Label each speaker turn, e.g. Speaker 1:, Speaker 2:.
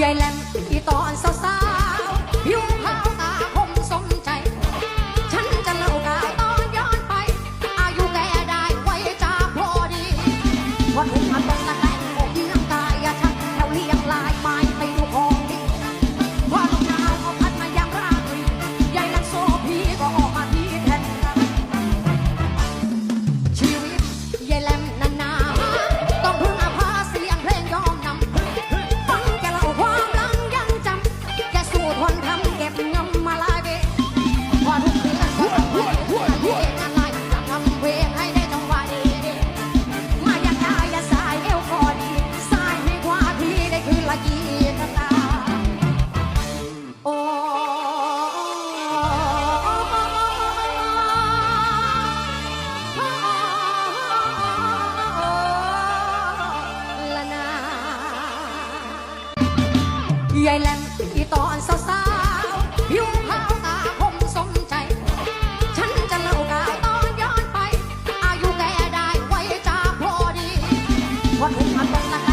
Speaker 1: ยายแหลมอีตอนสาวผิวขาวตาคมสมใจ ฉันจะเล่ากาตอนย้อนไป อายุแกได้ไวจ้าพอดีวัดอุมาตรงนั้น ยายแหลมอีตอนสาวสาวผิวขาวตาคมสมใจ ฉันจะเล่ากาวตอนย้อนไป อายุแกได้ไว้จ้าพอดีวันหุ่นมาตรงตะ